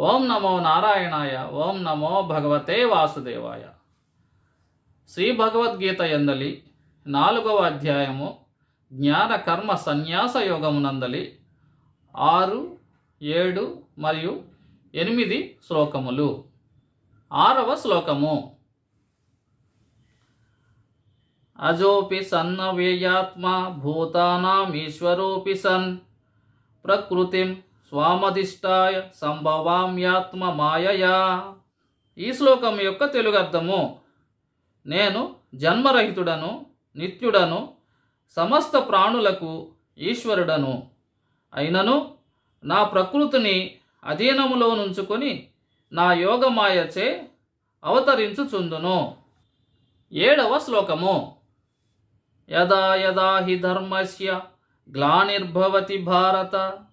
ఓం నమో నారాయణాయ ఓం నమో భగవతే వాసుదేవాయ. శ్రీ భగవద్గీత ఎందలి నాలుగవ అధ్యాయము జ్ఞాన కర్మ సన్యాస యోగమునందలి ఆరు ఏడు మరియు ఎనిమిది శ్లోకములు. ఆరవ శ్లోకము. అజోపి సన్నవ్యయాత్మ భూతానామీశ్వరోపి సన్ ప్రకృతిం స్వామధిష్టాయ సంభవామ్యాత్మ మాయయా. ఈ శ్లోకం యొక్క తెలుగు అర్థము నేను జన్మరహితుడను నిత్యుడను సమస్త ప్రాణులకు ఈశ్వరుడను. అయినను నా ప్రకృతిని అధీనములో నుంచుకొని నా యోగమాయచే అవతరించుచుందును. ఏడవ శ్లోకము. యదా యదా హి ధర్మస్య గ్లానిర్భవతి భారత.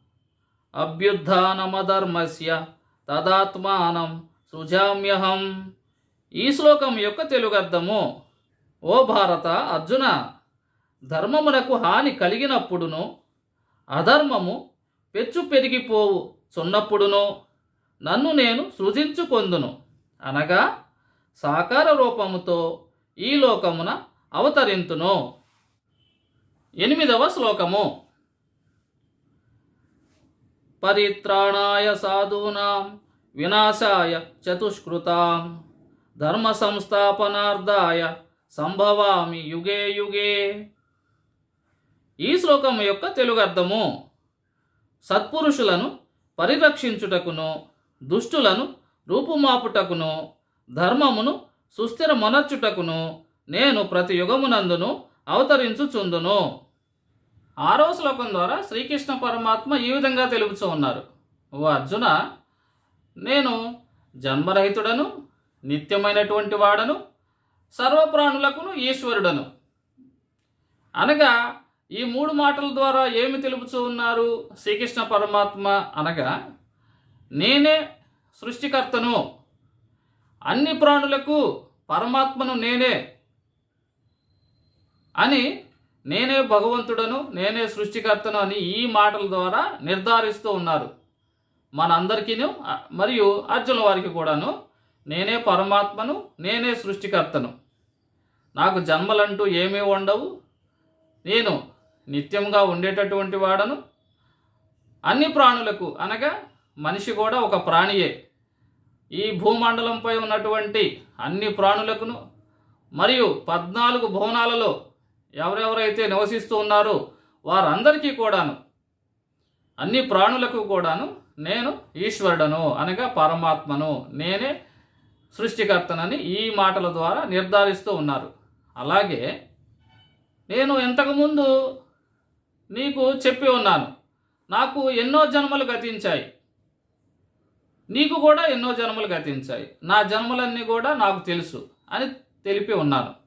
అభ్యుత్నమధర్మస్య తదాత్మానం సృజామ్యహం. ఈ శ్లోకం యొక్క తెలుగు అర్థము ఓ భారత అర్జున ధర్మమునకు హాని కలిగినప్పుడును అధర్మము పెచ్చు పెరిగిపోవు చున్నప్పుడును నన్ను నేను సృజించుకొందును. అనగా సాకార రూపముతో ఈ లోకమున అవతరింతును. ఎనిమిదవ శ్లోకము. పరిత్రాణాయ సాధూనాం వినాశాయ చతుష్కృతాం. ధర్మ సంస్థాపనార్థాయ సంభవామి యుగే యుగే. ఈ శ్లోకం యొక్క తెలుగు అర్థము సత్పురుషులను పరిరక్షించుటకును దుష్టులను రూపుమాపుటకును ధర్మమును సుస్థిరమొనర్చుటకును నేను ప్రతి యుగమునందును అవతరించుచుందును. ఆరో శ్లోకం ద్వారా శ్రీకృష్ణ పరమాత్మ ఈ విధంగా తెలుపుతూ ఉన్నారు. ఓ అర్జున నేను జన్మరహితుడను నిత్యమైనటువంటి వాడను సర్వప్రాణులకును ఈశ్వరుడను. అనగా ఈ మూడు మాటల ద్వారా ఏమి తెలుపుతూ ఉన్నారు శ్రీకృష్ణ పరమాత్మ? అనగా నేనే సృష్టికర్తను అన్ని ప్రాణులకు పరమాత్మను నేనే అని నేనే భగవంతుడను నేనే సృష్టికర్తను అని ఈ మాటల ద్వారా నిర్ధారిస్తూ ఉన్నారు. మనందరికీను మరియు అర్జున వారికి కూడాను నేనే పరమాత్మను నేనే సృష్టికర్తను. నాకు జన్మలంటూ ఏమీ ఉండవు. నేను నిత్యంగా ఉండేటటువంటి వాడను. అన్ని ప్రాణులకు అనగా మనిషి కూడా ఒక ప్రాణియే. ఈ భూమండలంపై ఉన్నటువంటి అన్ని ప్రాణులకును మరియు పద్నాలుగు భవనాలలో ఎవరెవరైతే నివసిస్తూ ఉన్నారో వారందరికీ కూడాను అన్ని ప్రాణులకు కూడాను నేను ఈశ్వరుడను అనగా పరమాత్మను. నేనే సృష్టికర్తనని ఈ మాటల ద్వారా నిర్ధారిస్తూ ఉన్నారు. అలాగే నేను ఇంతకుముందు నీకు చెప్పి ఉన్నాను నాకు ఎన్నో జన్మలు గతించాయి. నీకు కూడా ఎన్నో జన్మలు గతించాయి. నా జన్మలన్నీ కూడా నాకు తెలుసు అని తెలిపి ఉన్నాను.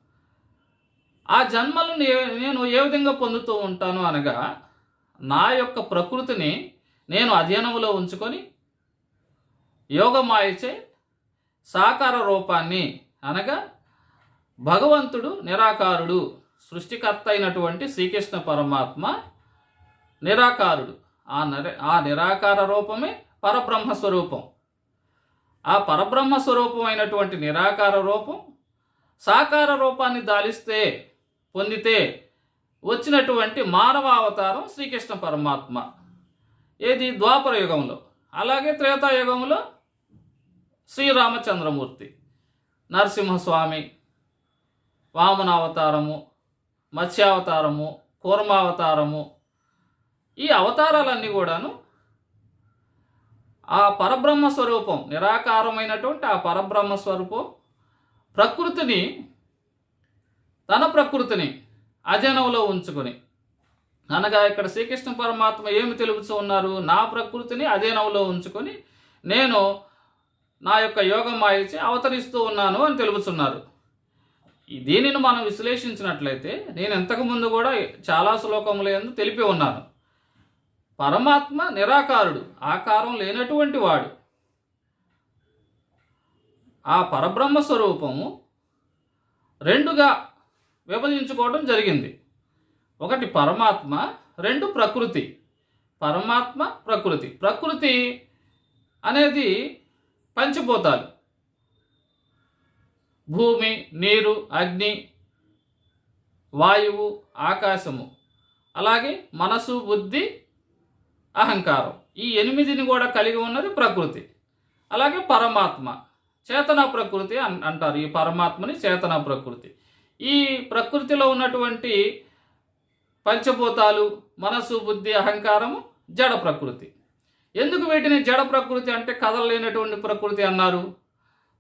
ఆ జన్మలు నేను ఏ విధంగా పొందుతూ ఉంటాను అనగా నా యొక్క ప్రకృతిని నేను అధ్యయనంలో ఉంచుకొని యోగమాయచే సాకార రూపాన్ని అనగా భగవంతుడు నిరాకారుడు సృష్టికర్త అయినటువంటి శ్రీకృష్ణ పరమాత్మ నిరాకారుడు. ఆ నిర ఆ నిరాకార రూపమే పరబ్రహ్మ స్వరూపం. ఆ పరబ్రహ్మ స్వరూపం అయినటువంటి నిరాకార రూపం సాకార రూపాన్ని దాలిస్తే పొందితే వచ్చినటువంటి మానవ అవతారం శ్రీకృష్ణ పరమాత్మ. ఏది? ద్వాపర యుగంలో. అలాగే త్రేతాయుగంలో శ్రీరామచంద్రమూర్తి నరసింహస్వామి వామనావతారము మత్స్యావతారము కూర్మావతారము ఈ అవతారాలన్నీ కూడాను ఆ పరబ్రహ్మ స్వరూపం నిరాకారమైనటువంటి ఆ పరబ్రహ్మ స్వరూపం ప్రకృతిని తన ప్రకృతిని అజనంలో ఉంచుకొని. అనగా ఇక్కడ శ్రీకృష్ణ పరమాత్మ ఏమి తెలుపుతూ ఉన్నారు? నా ప్రకృతిని అధీనంలో ఉంచుకొని నేను నా యొక్క యోగం మాయిచి అవతరిస్తూ ఉన్నాను అని తెలుపుతున్నారు. దీనిని మనం విశ్లేషించినట్లయితే నేను ఇంతకుముందు కూడా చాలా శ్లోకములు ఎందు తెలిపి ఉన్నాను. పరమాత్మ నిరాకారుడు ఆకారం లేనటువంటి వాడు. ఆ పరబ్రహ్మ స్వరూపము రెండుగా విభజించుకోవడం జరిగింది. ఒకటి పరమాత్మ రెండు ప్రకృతి. పరమాత్మ ప్రకృతి. ప్రకృతి అనేది పంచిపోతాలు భూమి నీరు అగ్ని వాయువు ఆకాశము. అలాగే మనసు బుద్ధి అహంకారం. ఈ ఎనిమిదిని కూడా కలిగి ఉన్నది ప్రకృతి. అలాగే పరమాత్మ. చేతన ప్రకృతి అన్- అంటారు. ఈ పరమాత్మని చేతన ప్రకృతి. ఈ ప్రకృతిలో ఉన్నటువంటి పంచభూతాలు మనసు బుద్ధి అహంకారము జడ ప్రకృతి. ఎందుకు వీటిని జడ ప్రకృతి అంటే కదలలేనటువంటి ప్రకృతి అన్నారు?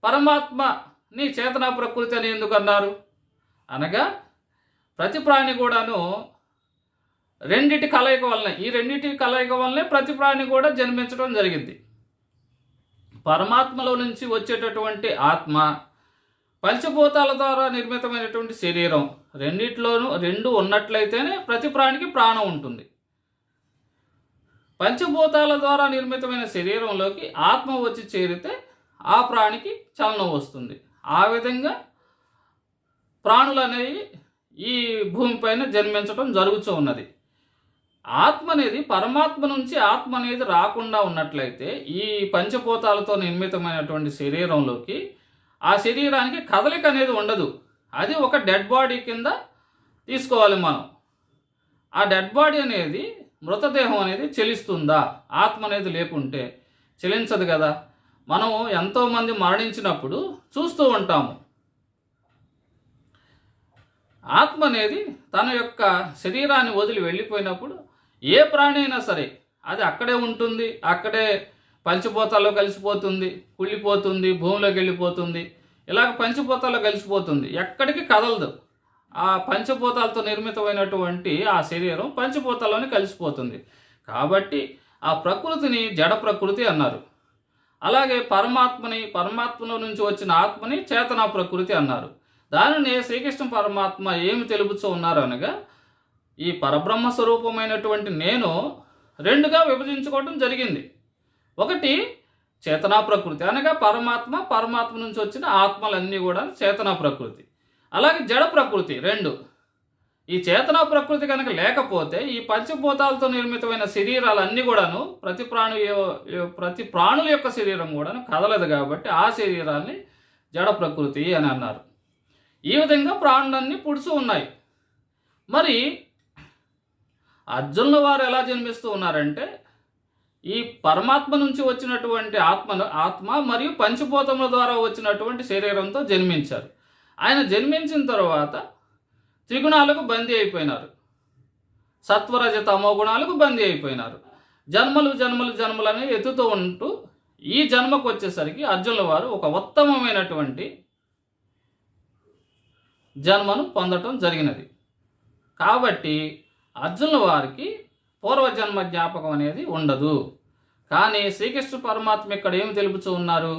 పరమాత్మని చేతన ప్రకృతి అని ఎందుకు అన్నారు? అనగా ప్రతి ప్రాణి కూడాను రెండిటి కలయిక వలన ఈ రెండిటి కలయిక వల్లనే ప్రతి ప్రాణి కూడా జన్మించడం జరిగింది. పరమాత్మలో నుంచి వచ్చేటటువంటి ఆత్మ పంచభూతాల ద్వారా నిర్మితమైనటువంటి శరీరం రెండిట్లోనూ రెండు ఉన్నట్లయితేనే ప్రతి ప్రాణికి ప్రాణం ఉంటుంది. పంచభూతాల ద్వారా నిర్మితమైన శరీరంలోకి ఆత్మ వచ్చి చేరితే ఆ ప్రాణికి చలనం వస్తుంది. ఆ విధంగా ప్రాణులు అనేవి ఈ భూమిపైన జన్మించడం జరుగుతూ ఉన్నది. ఆత్మ అనేది పరమాత్మ నుంచి ఆత్మ అనేది రాకుండా ఉన్నట్లయితే ఈ పంచభూతాలతో నిర్మితమైనటువంటి శరీరంలోకి ఆ శరీరానికి కదలిక అనేది ఉండదు. అది ఒక డెడ్ బాడీ కింద తీసుకోవాలి మనం. ఆ డెడ్ బాడీ అనేది మృతదేహం అనేది చెలిస్తుందా? ఆత్మ అనేది లేకుంటే చెలించదు కదా. మనం ఎంతోమంది మరణించినప్పుడు చూస్తూ ఉంటాము. ఆత్మ అనేది తన యొక్క శరీరాన్ని వదిలి వెళ్ళిపోయినప్పుడు ఏ ప్రాణి అయినా సరే అది అక్కడే ఉంటుంది అక్కడే పంచిపోతాలో కలిసిపోతుంది కుళ్ళిపోతుంది భూమిలోకి వెళ్ళిపోతుంది. ఇలాగ పంచిపోతాలో కలిసిపోతుంది. ఎక్కడికి కదలదు. ఆ పంచభూతాలతో నిర్మితమైనటువంటి ఆ శరీరం పంచభూతాల్లోనే కలిసిపోతుంది. కాబట్టి ఆ ప్రకృతిని జడ ప్రకృతి అన్నారు. అలాగే పరమాత్మని పరమాత్మలో నుంచి వచ్చిన ఆత్మని చేతనా ప్రకృతి అన్నారు. దానిని శ్రీకృష్ణ పరమాత్మ ఏమి తెలుపుతూ ఉన్నారు అనగా ఈ పరబ్రహ్మ స్వరూపమైనటువంటి నేను రెండుగా విభజించుకోవడం జరిగింది. ఒకటి చేతనా ప్రకృతి అనగా పరమాత్మ పరమాత్మ నుంచి వచ్చిన ఆత్మలన్నీ కూడా చేతనా ప్రకృతి. అలాగే జడ ప్రకృతి రెండు. ఈ చేతనా ప్రకృతి కనుక లేకపోతే ఈ పంచభూతాలతో నిర్మితమైన శరీరాలన్నీ కూడాను ప్రతి ప్రాణు ప్రతి ప్రాణుల యొక్క శరీరం కూడాను కదలదు కాబట్టి ఆ శరీరాన్ని జడ ప్రకృతి అని అన్నారు. ఈ విధంగా ప్రాణులన్నీ పుడుచు ఉన్నాయి. మరి అర్జునుల వారు ఎలా జన్మిస్తూ ఉన్నారంటే ఈ పరమాత్మ నుంచి వచ్చినటువంటి ఆత్మను ఆత్మ మరియు పంచభూతముల ద్వారా వచ్చినటువంటి శరీరంతో జన్మించారు. ఆయన జన్మించిన తర్వాత త్రిగుణాలకు బందీ అయిపోయినారు. సత్వరజ తమో గుణాలకు బందీ అయిపోయినారు. జన్మలు జన్మలు జన్మలని ఎత్తుతూ ఉంటూ ఈ జన్మకు వచ్చేసరికి అర్జునుల వారు ఒక ఉత్తమమైనటువంటి జన్మను పొందటం జరిగినది. కాబట్టి అర్జునుల వారికి పూర్వజన్మ జ్ఞాపకం అనేది ఉండదు. కానీ శ్రీకృష్ణ పరమాత్మ ఇక్కడ ఏమి తెలుపుతూ ఉన్నారు?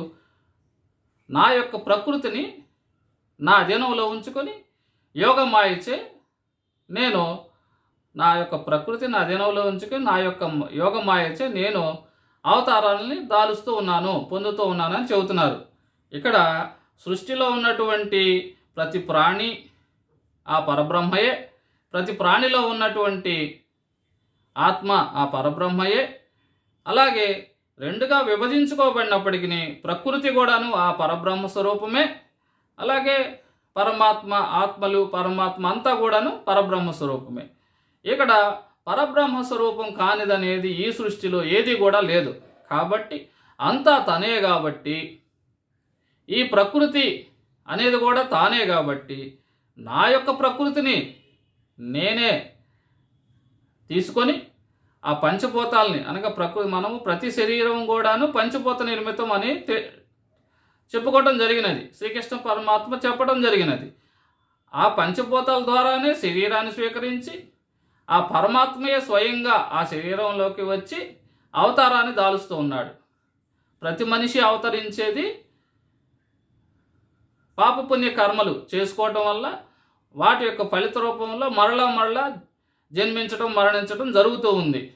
నా యొక్క ప్రకృతిని నా అధీనంలో ఉంచుకొని యోగమాయిచే నేను నా యొక్క ప్రకృతి నా అధీనంలో ఉంచుకొని నా యొక్క యోగమాయచే నేను అవతారాలని దాలుస్తూ ఉన్నాను పొందుతూ ఉన్నానని చెబుతున్నారు. ఇక్కడ సృష్టిలో ఉన్నటువంటి ప్రతి ప్రాణి ఆ పరబ్రహ్మయే ప్రతి ప్రాణిలో ఉన్నటువంటి ఆత్మ ఆ పరబ్రహ్మయే అలాగే రెండుగా విభజించుకోబడినప్పటికీ ప్రకృతి కూడాను ఆ పరబ్రహ్మ స్వరూపమే. అలాగే పరమాత్మ ఆత్మలు పరమాత్మ అంతా కూడాను పరబ్రహ్మ స్వరూపమే. ఇక్కడ పరబ్రహ్మ స్వరూపం కానిదనేది ఈ సృష్టిలో ఏది కూడా లేదు. కాబట్టి అంతా తనే కాబట్టి ఈ ప్రకృతి అనేది కూడా తానే కాబట్టి నా యొక్క ప్రకృతిని నేనే తీసుకొని ఆ పంచభూతాలని అనగా ప్రకృతి మనము ప్రతి శరీరం కూడాను పంచభూత నిర్మితం అని తె- చెప్పుకోవడం జరిగినది. శ్రీకృష్ణ పరమాత్మ చెప్పడం జరిగినది. ఆ పంచభూతాల ద్వారానే శరీరాన్ని స్వీకరించి ఆ పరమాత్మయే స్వయంగా ఆ శరీరంలోకి వచ్చి అవతారాన్ని దాలుస్తూ ఉన్నాడు. ప్రతి మనిషి అవతరించేది పాపపుణ్య కర్మలు చేసుకోవటం వల్ల వాటి యొక్క ఫలిత రూపంలో మరలా మరలా జన్మించడం మరణించడం జరుగుతూ ఉంది.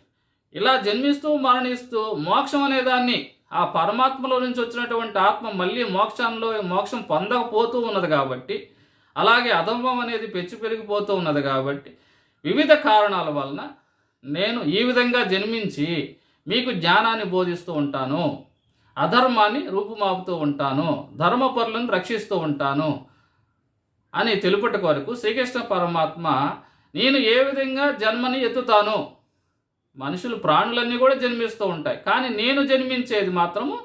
ఇలా జన్మిస్తూ మరణిస్తూ మోక్షం అనే దాన్ని ఆ పరమాత్మలో నుంచి వచ్చినటువంటి ఆత్మ మళ్ళీ మోక్షంలో మోక్షం పొందకపోతూ ఉన్నది కాబట్టి అలాగే అధర్మం అనేది పెంచి పెరిగిపోతూ ఉన్నది కాబట్టి వివిధ కారణాల వలన నేను ఈ విధంగా జన్మించి మీకు జ్ఞానాన్ని బోధిస్తూ ఉంటాను. అధర్మాన్ని రూపుమాపుతూ ఉంటాను. ధర్మపరులను రక్షిస్తూ ఉంటాను. అని తెలుపటి కొరకు శ్రీకృష్ణ పరమాత్మ నేను ఏ విధంగా జన్మని ఎత్తుతాను మనుషులు ప్రాణులన్నీ కూడా జన్మిస్తూ ఉంటాయి. కానీ నేను జన్మించేది మాత్రము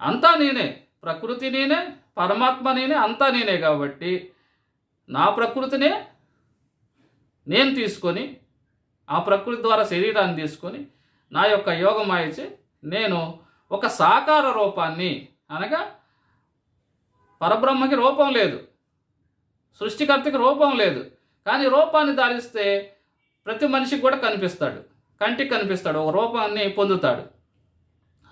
అంతా నేనే. ప్రకృతి నేనే పరమాత్మ నేనే అంతా నేనే కాబట్టి నా ప్రకృతినే నేను తీసుకొని ఆ ప్రకృతి ద్వారా శరీరాన్ని తీసుకొని నా యొక్క యోగం ఆయిచి నేను ఒక సాకార రూపాన్ని అనగా పరబ్రహ్మకి రూపం లేదు. సృష్టికర్తకి రూపం లేదు. కానీ రూపాన్ని ధరిస్తే ప్రతి మనిషికి కూడా కనిపిస్తాడు. కంటికి కనిపిస్తాడు. ఒక రూపాన్ని పొందుతాడు.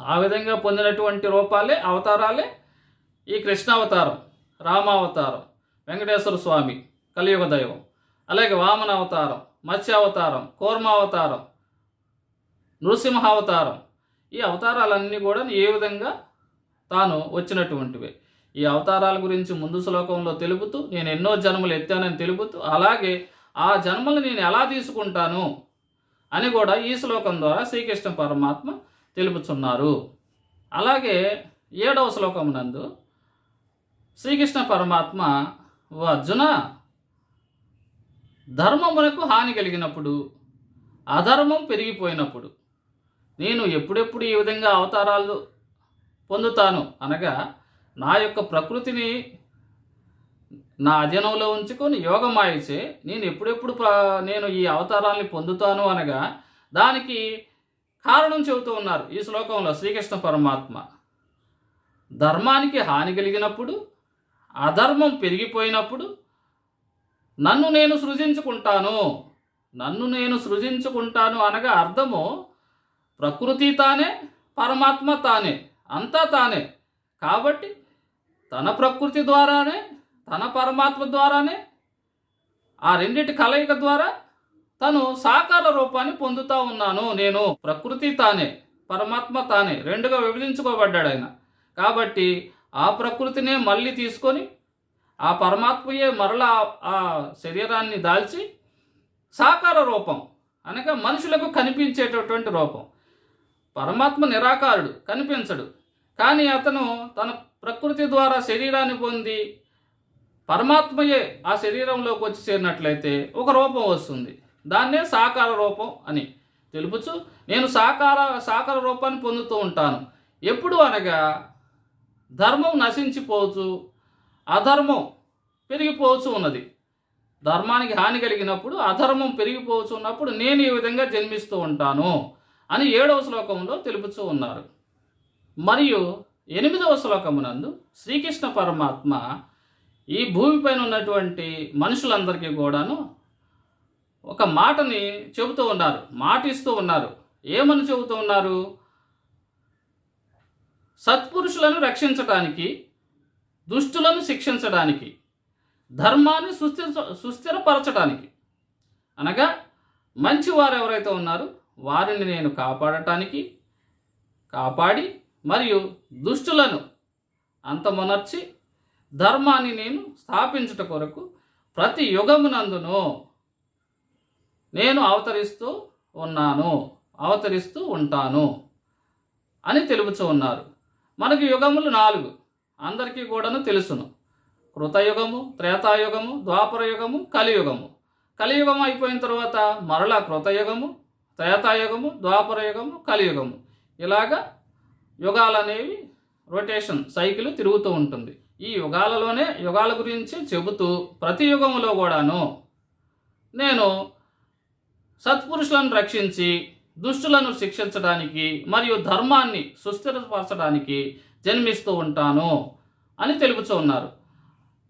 ఆ విధంగా పొందినటువంటి రూపాలే అవతారాలే ఈ కృష్ణావతారం రామావతారం వెంకటేశ్వర స్వామి కలియుగ దైవం. అలాగే వామన అవతారం మత్స్యావతారం కూర్మావతారం నృసింహావతారం. ఈ అవతారాలన్నీ కూడా ఏ విధంగా తాను వచ్చినటువంటివి. ఈ అవతారాల గురించి ముందు శ్లోకంలో తెలుపుతూ నేను ఎన్నో జన్మలు ఎత్తానని తెలుపుతూ అలాగే ఆ జన్మలు నేను ఎలా తీసుకుంటాను అని కూడా ఈ శ్లోకం ద్వారా శ్రీకృష్ణ పరమాత్మ తెలుపుచున్నారు అలాగే ఏడవ శ్లోకం నందు శ్రీకృష్ణ పరమాత్మ ఓ అర్జున ధర్మమునకు హాని కలిగినప్పుడు అధర్మం పెరిగిపోయినప్పుడు నేను ఎప్పుడెప్పుడు ఈ విధంగా అవతారాలు పొందుతాను? అనగా నా యొక్క ప్రకృతిని నా అధీనంలో ఉంచుకొని యోగమాయిచే నేను ఎప్పుడెప్పుడు నేను ఈ అవతారాన్ని పొందుతాను అనగా దానికి కారణం చెబుతూ ఉన్నారు ఈ శ్లోకంలో శ్రీకృష్ణ పరమాత్మ. ధర్మానికి హాని కలిగినప్పుడు అధర్మం పెరిగిపోయినప్పుడు నన్ను నేను సృజించుకుంటాను నన్ను నేను సృజించుకుంటాను అనగా అర్థము ప్రకృతి తానే పరమాత్మ తానే అంతా తానే. కాబట్టి తన ప్రకృతి ద్వారానే తన పరమాత్మ ద్వారానే ఆ రెండిటి కలయిక ద్వారా తను సాకార రూపాన్ని పొందుతా ఉన్నాను నేను. ప్రకృతి తానే పరమాత్మ తానే రెండుగా విభజించుకోబడ్డాడు ఆయన. కాబట్టి ఆ ప్రకృతినే మళ్ళీ తీసుకొని ఆ పరమాత్మయే మరలా ఆ శరీరాన్ని దాల్చి సాకార రూపం అనగా మనుషులకు కనిపించేటటువంటి రూపం. పరమాత్మ నిరాకారుడు కనిపించడు. కానీ అతను తన ప్రకృతి ద్వారా శరీరాన్ని పొంది పరమాత్మయే ఆ శరీరంలోకి వచ్చి చేరినట్లయితే ఒక రూపం వస్తుంది. దాన్నే సాకార రూపం అని తెలుపుచు నేను సాకార సాకార రూపాన్ని పొందుతూ ఉంటాను. ఎప్పుడు అనగా ధర్మం నశించిపోవచ్చు అధర్మం పెరిగిపోవచ్చు ఉన్నది. ధర్మానికి హాని కలిగినప్పుడు అధర్మం పెరిగిపోవచ్చు ఉన్నప్పుడు నేను ఈ విధంగా జన్మిస్తూ ఉంటాను అని ఏడవ శ్లోకంలో తెలుపుతూ ఉన్నారు. మరియు ఎనిమిదవ శ్లోకమునందు శ్రీకృష్ణ పరమాత్మ ఈ భూమిపైన ఉన్నటువంటి మనుషులందరికీ కూడాను ఒక మాటని చెబుతూ ఉన్నారు మాట ఇస్తూ ఉన్నారు. ఏమని చెబుతూ ఉన్నారు? సత్పురుషులను రక్షించడానికి దుష్టులను శిక్షించడానికి ధర్మాన్ని సుస్థిర సుస్థిరపరచడానికి అనగా మంచివారు ఎవరైతే ఉన్నారో వారిని నేను కాపాడటానికి కాపాడి మరియు దుష్టులను అంతమునర్చి ధర్మాన్ని నేను స్థాపించుట కొరకు ప్రతి యుగమునందును నేను అవతరిస్తూ ఉన్నాను అవతరిస్తూ ఉంటాను అని తెలుపుచూ ఉన్నారు. మనకి యుగములు నాలుగు. అందరికీ కూడాను తెలుసును. కృతయుగము త్రేతాయుగము ద్వాపర యుగము కలియుగము. కలియుగం అయిపోయిన తర్వాత మరలా కృతయుగము త్రేతాయుగము ద్వాపరయుగము కలియుగము. ఇలాగా యుగాలు అనేవి రొటేషన్ సైకిల్ తిరుగుతూ ఉంటుంది. ఈ యుగాలలోనే యుగాల గురించి చెబుతూ ప్రతి యుగంలో కూడాను నేను సత్పురుషులను రక్షించి దుష్టులను శిక్షించడానికి మరియు ధర్మాన్ని సుస్థిరపరచడానికి జన్మిస్తూ ఉంటాను అని తెలుపుతూ ఉన్నారు.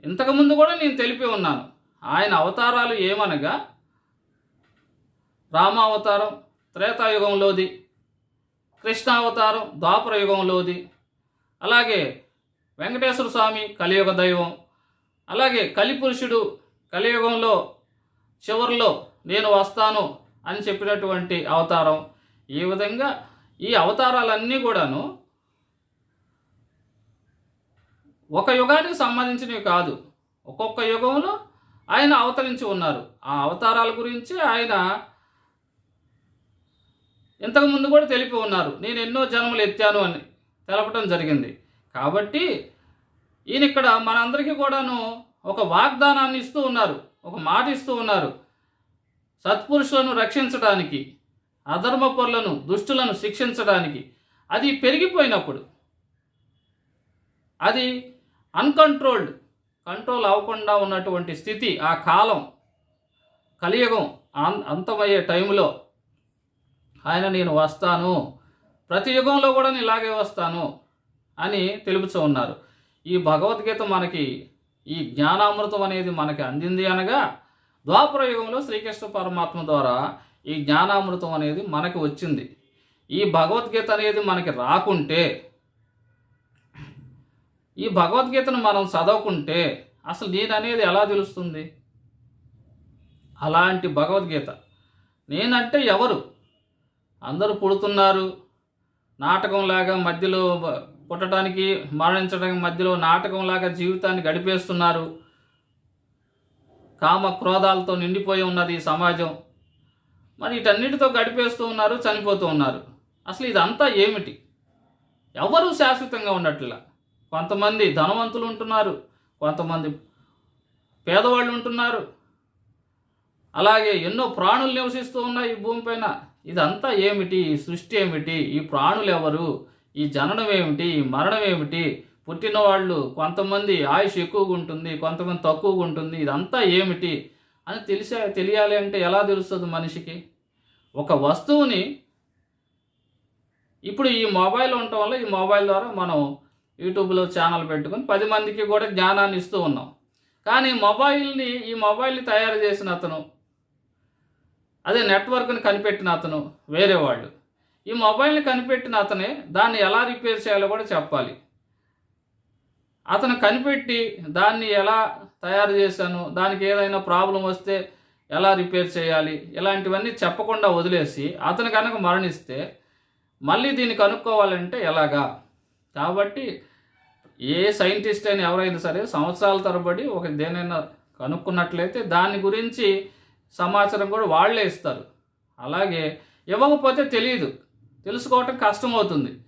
ఇంతకుముందు కూడా నేను తెలిపి ఉన్నాను. ఆయన అవతారాలు ఏమనగా రామావతారం త్రేతాయుగంలోది కృష్ణావతారం ద్వాపర యుగంలోది అలాగే వెంకటేశ్వర స్వామి కలియుగ దైవం. అలాగే కలిపురుషుడు కలియుగంలో చివరిలో నేను వస్తాను అని చెప్పినటువంటి అవతారం. ఈ విధంగా ఈ అవతారాలన్నీ కూడాను ఒక యుగానికి సంబంధించినవి కాదు. ఒక్కొక్క యుగంలో ఆయన అవతరించి ఉన్నారు. ఆ అవతారాల గురించి ఆయన ఇంతకుముందు కూడా తెలిపి ఉన్నారు. నేను ఎన్నో జన్మలు ఎత్తాను అని తెలపడం జరిగింది. కాబట్టి ఈయన ఇక్కడ మనందరికీ కూడాను ఒక వాగ్దానాన్ని ఇస్తూ ఉన్నారు. ఒక మాట ఇస్తూ ఉన్నారు. సత్పురుషులను రక్షించడానికి అధర్మపరులను దుష్టులను శిక్షించడానికి అది పెరిగిపోయినప్పుడు అది అన్కంట్రోల్డ్ కంట్రోల్ అవ్వకుండా ఉన్నటువంటి స్థితి ఆ కాలం కలియుగం అం- అంతమయ్యే టైంలో ఆయన నేను వస్తాను. ప్రతి యుగంలో కూడా నేను ఇలాగే వస్తాను అని తెలుపుతూ ఉన్నారు. ఈ భగవద్గీత మనకి ఈ జ్ఞానామృతం అనేది మనకి అందింది అనగా ద్వాపర యుగంలో శ్రీకృష్ణ పరమాత్మ ద్వారా ఈ జ్ఞానామృతం అనేది మనకి వచ్చింది. ఈ భగవద్గీత అనేది మనకి రాకుంటే ఈ భగవద్గీతను మనం చదవకుంటే అసలు నేను అనేది ఎలా తెలుస్తుంది? అలాంటి భగవద్గీత. నేనంటే ఎవరు? అందరూ పుడుతున్నారు. నాటకంలాగా మధ్యలో పుట్టడానికి మరణించడానికి మధ్యలో నాటకంలాగా జీవితాన్ని గడిపేస్తున్నారు. కామ క్రోధాలతో నిండిపోయి ఉన్నది ఈ సమాజం. మరి వీటన్నిటితో గడిపేస్తూ ఉన్నారు చనిపోతూ ఉన్నారు. అసలు ఇదంతా ఏమిటి? ఎవరు శాశ్వతంగా ఉండట్లా కొంతమంది ధనవంతులు ఉంటున్నారు కొంతమంది పేదవాళ్ళు ఉంటున్నారు. అలాగే ఎన్నో ప్రాణులు నివసిస్తూ ఉన్నాయి ఈ భూమిపైన. ఇదంతా ఏమిటి? ఈ సృష్టి ఏమిటి? ఈ ప్రాణులు ఎవరు ఈ జననం ఏమిటి? ఈ మరణం ఏమిటి? పుట్టిన వాళ్ళు కొంతమంది ఆయుష్ ఎక్కువగా ఉంటుంది కొంతమంది తక్కువగా ఉంటుంది. ఇదంతా ఏమిటి? అని తెలిసే తెలియాలి అంటే ఎలా తెలుస్తుంది మనిషికి? ఒక వస్తువుని ఇప్పుడు ఈ మొబైల్ ఉండటం వల్ల ఈ మొబైల్ ద్వారా మనం యూట్యూబ్లో ఛానల్ పెట్టుకొని పది మందికి కూడా జ్ఞానాన్ని ఇస్తూ ఉన్నాం. కానీ మొబైల్ని ఈ మొబైల్ని తయారు చేసిన అతను అదే నెట్వర్క్ని కనిపెట్టిన అతను వేరే వాళ్ళు. ఈ మొబైల్ని కనిపెట్టిన అతనే దాన్ని ఎలా రిపేర్ చేయాలో కూడా చెప్పాలి. అతను కనిపెట్టి దాన్ని ఎలా తయారు చేశాను దానికి ఏదైనా ప్రాబ్లం వస్తే ఎలా రిపేర్ చేయాలి ఇలాంటివన్నీ చెప్పకుండా వదిలేసి అతను కనుక మరణిస్తే మళ్ళీ దీన్ని కనుక్కోవాలంటే ఎలాగా? కాబట్టి ఏ సైంటిస్ట్ అయినా ఎవరైనా సరే సంవత్సరాల తరబడి ఒక దేనైనా కనుక్కున్నట్లయితే దాని గురించి సమాచారం కూడా వాళ్ళే ఇస్తారు. అలాగే ఇవ్వకపోతే తెలియదు. తెలుసుకోవటం కష్టమవుతుంది.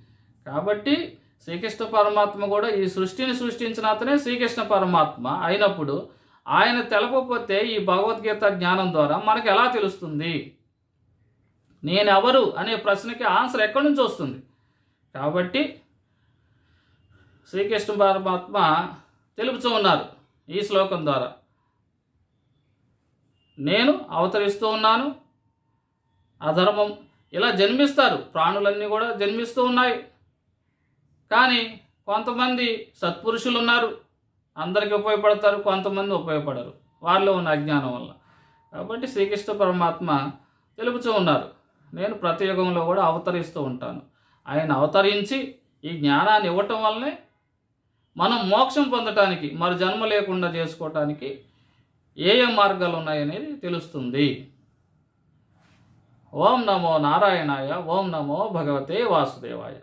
కాబట్టి శ్రీకృష్ణ పరమాత్మ కూడా ఈ సృష్టిని సృష్టించిన అతనే శ్రీకృష్ణ పరమాత్మ అయినప్పుడు ఆయన తెలపకపోతే ఈ భగవద్గీత జ్ఞానం ద్వారా మనకు ఎలా తెలుస్తుంది? నేనెవరు అనే ప్రశ్నకి ఆన్సర్ ఎక్కడి నుంచి వస్తుంది? కాబట్టి శ్రీకృష్ణ పరమాత్మ తెలుపుతూ ఉన్నారు ఈ శ్లోకం ద్వారా. నేను అవతరిస్తూ ఉన్నాను. అధర్మం ఇలా జన్మిస్తారు. ప్రాణులన్నీ కూడా జన్మిస్తూ ఉన్నాయి. కానీ కొంతమంది సత్పురుషులు ఉన్నారు అందరికీ ఉపయోగపడతారు కొంతమంది ఉపయోగపడరు. వారిలో ఉన్న అజ్ఞానం వల్ల. కాబట్టి శ్రీకృష్ణ పరమాత్మ తెలుపుతూ ఉన్నారు. నేను ప్రతి యుగంలో కూడా అవతరిస్తూ ఉంటాను. ఆయన అవతరించి ఈ జ్ఞానాన్ని ఇవ్వటం వల్లనే మనం మోక్షం పొందటానికి మరి జన్మ లేకుండా చేసుకోవటానికి ఏ ఏ మార్గాలు ఉన్నాయనేది తెలుస్తుంది. ఓం నమో నారాయణాయ ఓం నమో భగవతే వాసుదేవాయ.